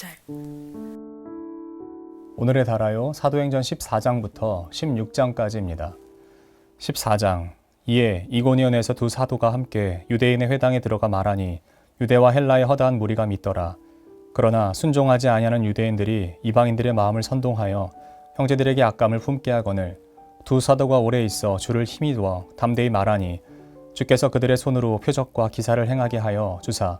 요절 오늘의 달아요 사도행전 14장부터 16장까지입니다. 14장 이에 이고니온에서 두 사도가 함께 유대인의 회당에 들어가 말하니 유대와 헬라의 허다한 무리가 믿더라. 그러나 순종하지 아니하는 유대인들이 이방인들의 마음을 선동하여 형제들에게 악감을 품게 하거늘 두 사도가 오래 있어 주를 힘이 두어 담대히 말하니 주께서 그들의 손으로 표적과 기사를 행하게 하여 주사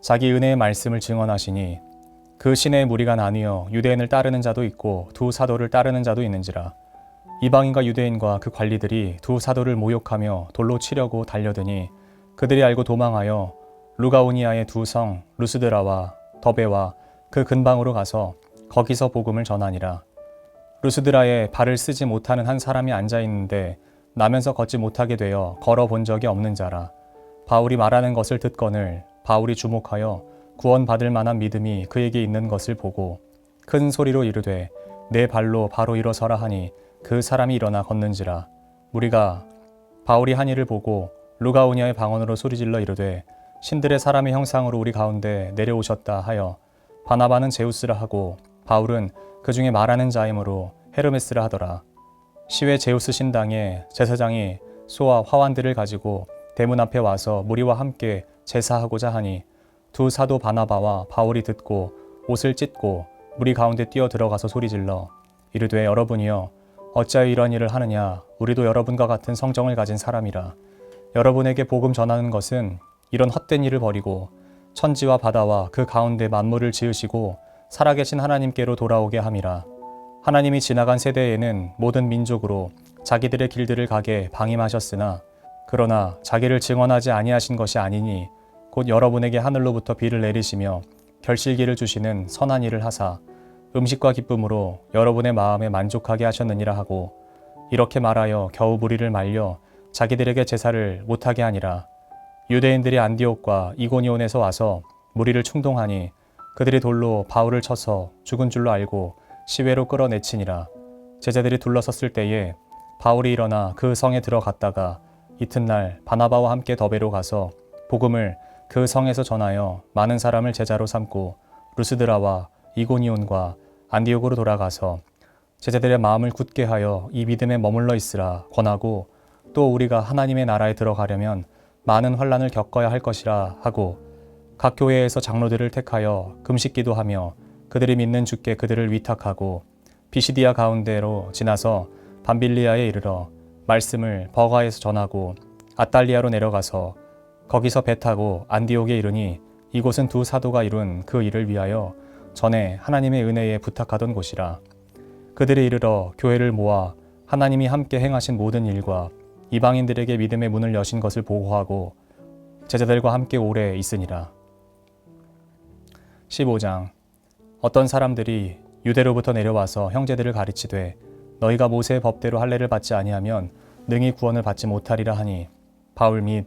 자기 은혜의 말씀을 증언하시니 그 시내의 무리가 나뉘어 유대인을 따르는 자도 있고 두 사도를 따르는 자도 있는지라. 이방인과 유대인과 그 관리들이 두 사도를 모욕하며 돌로 치려고 달려드니 그들이 알고 도망하여 루가오니아의 두 성 루스드라와 더베와 그 근방으로 가서 거기서 복음을 전하니라. 루스드라에 발을 쓰지 못하는 한 사람이 앉아 있는데 나면서 걷지 못하게 되어 걸어 본 적이 없는 자라. 바울이 말하는 것을 듣거늘 바울이 주목하여 구원받을 만한 믿음이 그에게 있는 것을 보고 큰 소리로 이르되 내 발로 바로 일어서라 하니 그 사람이 일어나 걷는지라. 우리가 바울이 한 일을 보고 루가오니아의 방언으로 소리질러 이르되 신들의 사람의 형상으로 우리 가운데 내려오셨다 하여 바나바는 제우스라 하고 바울은 그 중에 말하는 자이므로 헤르메스라 하더라. 시외 제우스 신당에 제사장이 소와 화환들을 가지고 대문 앞에 와서 무리와 함께 제사하고자 하니 두 사도 바나바와 바울이 듣고 옷을 찢고 무리 가운데 뛰어 들어가서 소리질러 이르되 여러분이여 어찌하여 이런 일을 하느냐? 우리도 여러분과 같은 성정을 가진 사람이라. 여러분에게 복음 전하는 것은 이런 헛된 일을 버리고 천지와 바다와 그 가운데 만물을 지으시고 살아계신 하나님께로 돌아오게 함이라. 하나님이 지나간 세대에는 모든 민족으로 자기들의 길들을 가게 방임하셨으나 그러나 자기를 증언하지 아니하신 것이 아니니 곧 여러분에게 하늘로부터 비를 내리시며 결실기를 주시는 선한 일을 하사 음식과 기쁨으로 여러분의 마음에 만족하게 하셨느니라 하고 이렇게 말하여 겨우 무리를 말려 자기들에게 제사를 못하게 하니라. 유대인들이 안디옥과 이고니온에서 와서 무리를 충동하니 그들이 돌로 바울을 쳐서 죽은 줄로 알고 시외로 끌어내치니라. 제자들이 둘러섰을 때에 바울이 일어나 그 성에 들어갔다가 이튿날 바나바와 함께 더베로 가서 복음을 그 성에서 전하여 많은 사람을 제자로 삼고 루스드라와 이고니온과 안디옥으로 돌아가서 제자들의 마음을 굳게 하여 이 믿음에 머물러 있으라 권하고 또 우리가 하나님의 나라에 들어가려면 많은 환란을 겪어야 할 것이라 하고 각 교회에서 장로들을 택하여 금식기도 하며 그들이 믿는 주께 그들을 위탁하고 비시디아 가운데로 지나서 밤빌리아에 이르러 말씀을 버가에서 전하고 아달리아로 내려가서 거기서 배 타고 안디옥에 이르니 이곳은 두 사도가 이룬 그 일을 위하여 전에 하나님의 은혜에 부탁하던 곳이라. 그들이 이르러 교회를 모아 하나님이 함께 행하신 모든 일과 이방인들에게 믿음의 문을 여신 것을 보고하고 제자들과 함께 오래 있으니라. 15장. 어떤 사람들이 유대로부터 내려와서 형제들을 가르치되 너희가 모세의 법대로 할례를 받지 아니하면 능히 구원을 받지 못하리라 하니 바울 및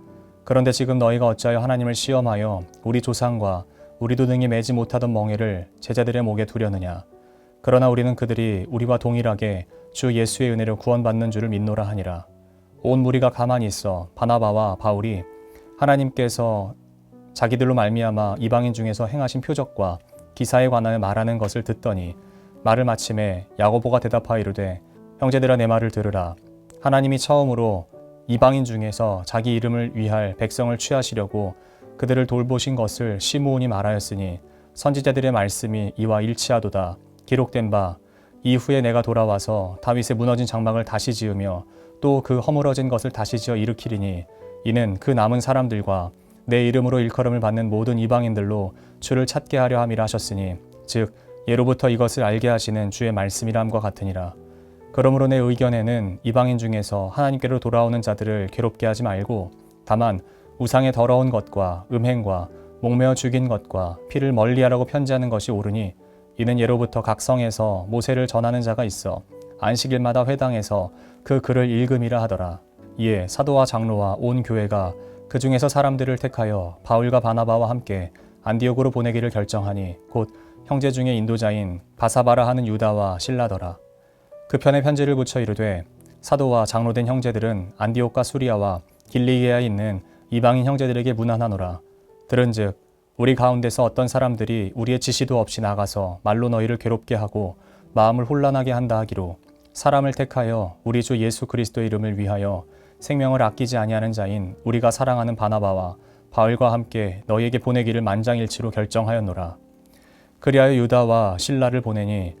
그런데 지금 너희가 어찌하여 하나님을 시험하여 우리 조상과 우리도 능히 매지 못하던 멍에를 제자들의 목에 두려느냐? 그러나 우리는 그들이 우리와 동일하게 주 예수의 은혜로 구원받는 줄을 믿노라 하니라. 온 무리가 가만히 있어 바나바와 바울이 하나님께서 자기들로 말미암아 이방인 중에서 행하신 표적과 기사에 관하여 말하는 것을 듣더니 말을 마침에 야고보가 대답하여 이르되 형제들아 내 말을 들으라. 하나님이 처음으로 이방인 중에서 자기 이름을 위할 백성을 취하시려고 그들을 돌보신 것을 시므온이 말하였으니 선지자들의 말씀이 이와 일치하도다. 기록된 바 이후에 내가 돌아와서 다윗의 무너진 장막을 다시 지으며 또 그 허물어진 것을 다시 지어 일으키리니 이는 그 남은 사람들과 내 이름으로 일컬음을 받는 모든 이방인들로 주를 찾게 하려 함이라 하셨으니 즉 예로부터 이것을 알게 하시는 주의 말씀이람과 같으니라 그러므로 내 의견에는 이방인 중에서 하나님께로 돌아오는 자들을 괴롭게 하지 말고 다만 우상의 더러운 것과 음행과 목매어 죽인 것과 피를 멀리하라고 편지하는 것이 옳으니 이는 예로부터 각 성에서 모세를 전하는 자가 있어 안식일마다 회당에서 그 글을 읽음이라 하더라. 이에 사도와 장로와 온 교회가 그 중에서 사람들을 택하여 바울과 바나바와 함께 안디옥으로 보내기를 결정하니 곧 형제 중에 인도자인 바사바라 하는 유다와 실라더라. 그 편에 편지를 붙여 이르되 사도와 장로된 형제들은 안디옥과 수리아와 길리게아에 있는 이방인 형제들에게 문안하노라. 들은즉 우리 가운데서 어떤 사람들이 우리의 지시도 없이 나가서 말로 너희를 괴롭게 하고 마음을 혼란하게 한다 하기로 사람을 택하여 우리 주 예수 그리스도의 이름을 위하여 생명을 아끼지 아니하는 자인 우리가 사랑하는 바나바와 바울과 함께 너희에게 보내기를 만장일치로 결정하였노라. 그리하여 유다와 신라를 보내니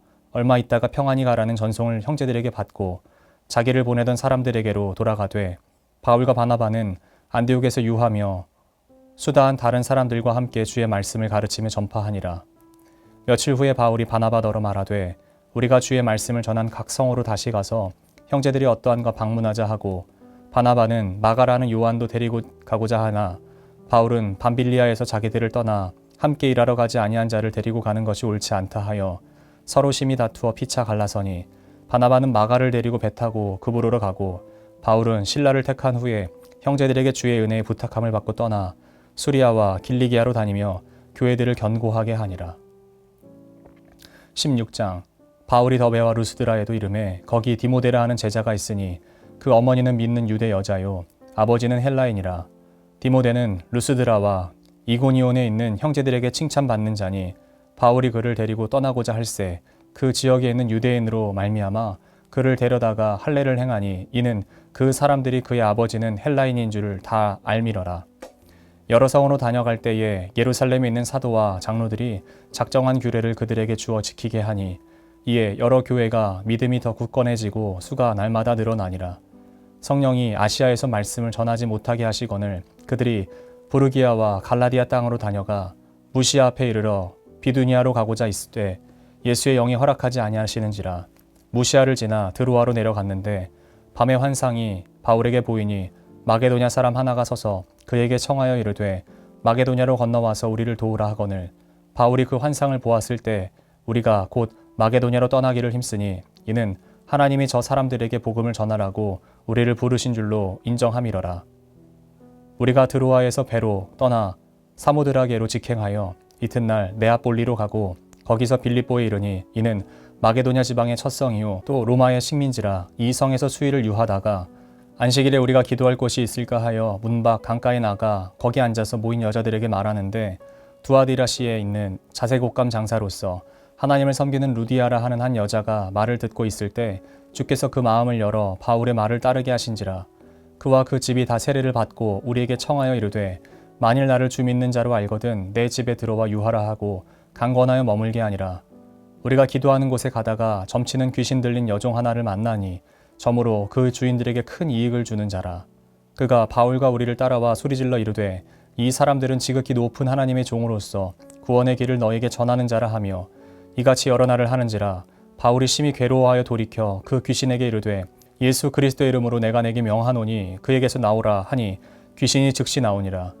얼마 있다가 평안히 가라는 전송을 형제들에게 받고 자기를 보내던 사람들에게로 돌아가되 바울과 바나바는 안디옥에서 유하며 수다한 다른 사람들과 함께 주의 말씀을 가르치며 전파하니라. 며칠 후에 바울이 바나바더러 말하되 우리가 주의 말씀을 전한 각 성으로 다시 가서 형제들이 어떠한가 방문하자 하고 바나바는 마가라는 요한도 데리고 가고자 하나 바울은 밤빌리아에서 자기들을 떠나 함께 일하러 가지 아니한 자를 데리고 가는 것이 옳지 않다 하여 서로 심히 다투어 피차 갈라서니 바나바는 마가를 데리고 배 타고 그부로로 가고 바울은 신라를 택한 후에 형제들에게 주의 은혜에 부탁함을 받고 떠나 수리아와 길리기아로 다니며 교회들을 견고하게 하니라. 16장 바울이 더베와 루스드라에도 이름에 거기 디모데라 하는 제자가 있으니 그 어머니는 믿는 유대 여자요 아버지는 헬라인이라 디모데는 루스드라와 이고니온에 있는 형제들에게 칭찬받는 자니 바울이 그를 데리고 떠나고자 할세 그 지역에 있는 유대인으로 말미암아 그를 데려다가 할례를 행하니 이는 그 사람들이 그의 아버지는 헬라인인 줄을 다 알미러라 여러 성으로 다녀갈 때에 예루살렘에 있는 사도와 장로들이 작정한 규례를 그들에게 주어 지키게 하니 이에 여러 교회가 믿음이 더 굳건해지고 수가 날마다 늘어나니라. 성령이 아시아에서 말씀을 전하지 못하게 하시거늘 그들이 부르기아와 갈라디아 땅으로 다녀가 무시아 앞에 이르러 비두니아로 가고자 있을 때 예수의 영이 허락하지 아니하시는지라 무시아를 지나 드로아로 내려갔는데 밤의 환상이 바울에게 보이니 마게도냐 사람 하나가 서서 그에게 청하여 이르되 마게도냐로 건너와서 우리를 도우라 하거늘 바울이 그 환상을 보았을 때 우리가 곧 마게도냐로 떠나기를 힘쓰니 이는 하나님이 저 사람들에게 복음을 전하라고 우리를 부르신 줄로 인정함이러라. 우리가 드로아에서 배로 떠나 사모드라게로 직행하여 이튿날 네아폴리로 가고 거기서 빌립보에 이르니 이는 마게도냐 지방의 첫 성이요 또 로마의 식민지라 이 성에서 수일을 유하다가 안식일에 우리가 기도할 곳이 있을까 하여 문밖 강가에 나가 거기 앉아서 모인 여자들에게 말하는데 두아디라시에 있는 자세곡감 장사로서 하나님을 섬기는 루디아라 하는 한 여자가 말을 듣고 있을 때 주께서 그 마음을 열어 바울의 말을 따르게 하신지라 그와 그 집이 다 세례를 받고 우리에게 청하여 이르되 만일 나를 주 믿는 자로 알거든 내 집에 들어와 유하라 하고 강권하여 머물게 아니라 우리가 기도하는 곳에 가다가 점치는 귀신 들린 여종 하나를 만나니 점으로 그 주인들에게 큰 이익을 주는 자라. 그가 바울과 우리를 따라와 소리질러 이르되 이 사람들은 지극히 높은 하나님의 종으로서 구원의 길을 너에게 전하는 자라 하며 이같이 여러 날을 하는지라 바울이 심히 괴로워하여 돌이켜 그 귀신에게 이르되 예수 그리스도의 이름으로 내가 내게 명하노니 그에게서 나오라 하니 귀신이 즉시 나오니라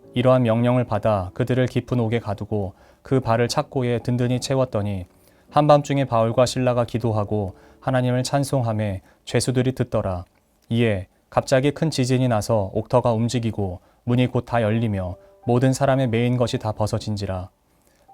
이러한 명령을 받아 그들을 깊은 옥에 가두고 그 발을 착고에 든든히 채웠더니 한밤중에 바울과 신라가 기도하고 하나님을 찬송함에 죄수들이 듣더라. 이에 갑자기 큰 지진이 나서 옥터가 움직이고 문이 곧 다 열리며 모든 사람의 메인 것이 다 벗어진지라.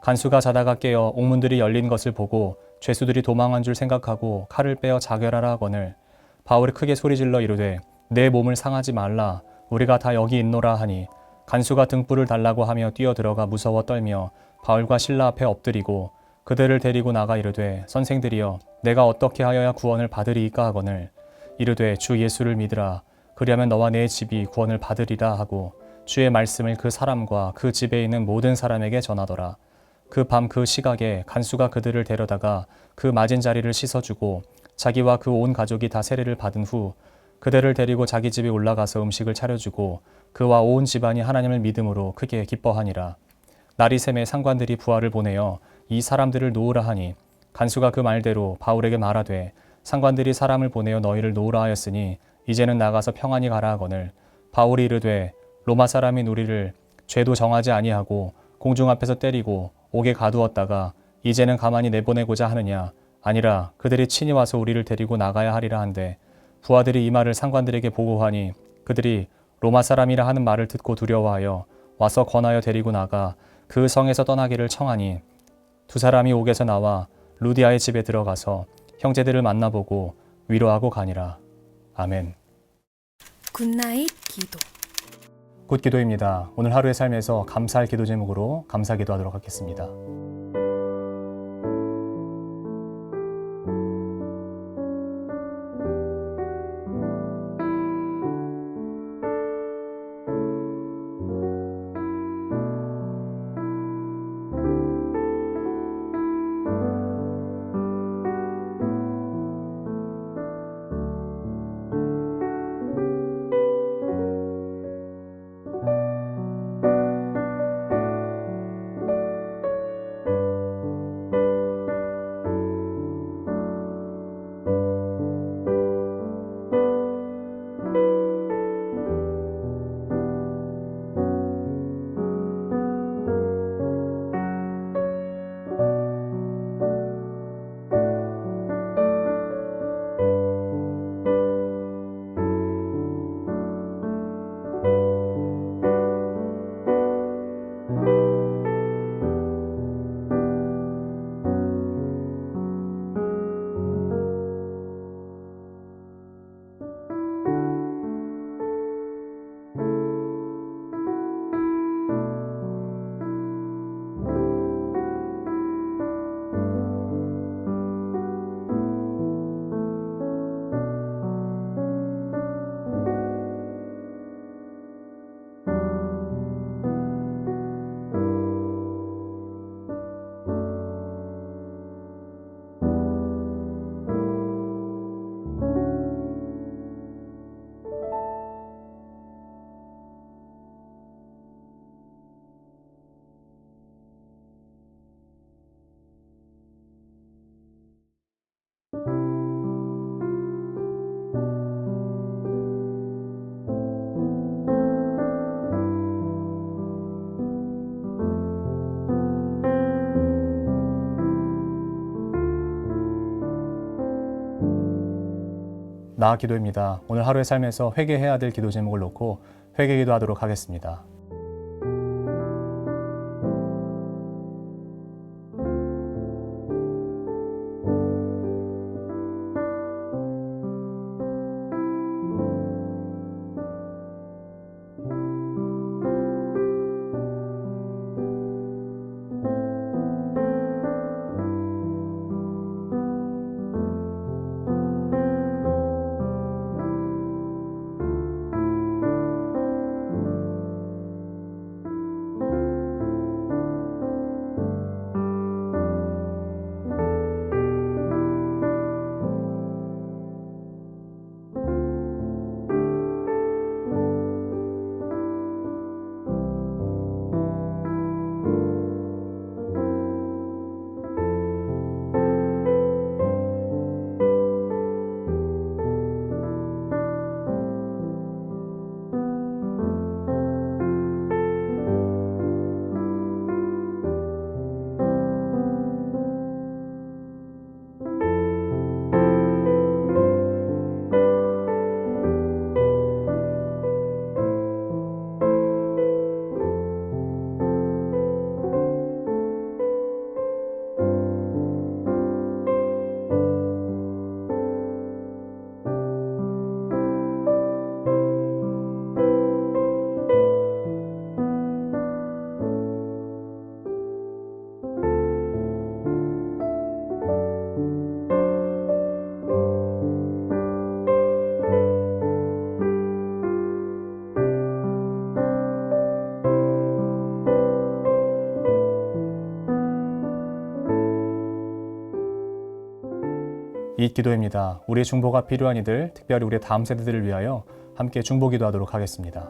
간수가 자다가 깨어 옥문들이 열린 것을 보고 죄수들이 도망한 줄 생각하고 칼을 빼어 자결하라 하거늘 바울이 크게 소리질러 이르되 내 몸을 상하지 말라 우리가 다 여기 있노라 하니 간수가 등불을 달라고 하며 뛰어들어가 무서워 떨며 바울과 신라 앞에 엎드리고 그들을 데리고 나가 이르되 선생들이여 내가 어떻게 하여야 구원을 받으리이까 하거늘? 이르되 주 예수를 믿으라. 그리하면 너와 내 집이 구원을 받으리라 하고 주의 말씀을 그 사람과 그 집에 있는 모든 사람에게 전하더라. 그 밤그 시각에 간수가 그들을 데려다가 그 맞은 자리를 씻어주고 자기와 그 온 가족이 다 세례를 받은 후 그들을 데리고 자기 집에 올라가서 음식을 차려주고 그와 온 집안이 하나님을 믿음으로 크게 기뻐하니라. 샘에 상관들이 부하를 보내어 이 사람들을 놓으라 하니 간수가 그 말대로 바울에게 말하되 상관들이 사람을 보내어 너희를 놓으라 하였으니 이제는 나가서 평안히 가라 하거늘 바울이 이르되 로마 사람인 우리를 죄도 정하지 아니하고 공중 앞에서 때리고 옥에 가두었다가 이제는 가만히 내보내고자 하느냐 아니라 그들이 친히 와서 우리를 데리고 나가야 하리라 한데 부하들이 이 말을 상관들에게 보고하니 그들이 로마 사람이라 하는 말을 듣고 두려워하여 와서 권하여 데리고 나가 그 성에서 떠나기를 청하니 두 사람이 옥에서 나와 루디아의 집에 들어가서 형제들을 만나보고 위로하고 가니라. 아멘. 굿나잇 기도. 굿 기도입니다. 오늘 하루의 삶에서 감사할 기도 제목으로 감사 기도하도록 하겠습니다. 나 기도입니다. 오늘 하루의 삶에서 회개해야 될 기도 제목을 놓고 회개 기도하도록 하겠습니다. 이 기도입니다. 우리의 중보가 필요한 이들, 특별히 우리의 다음 세대들을 위하여 함께 중보 기도하도록 하겠습니다.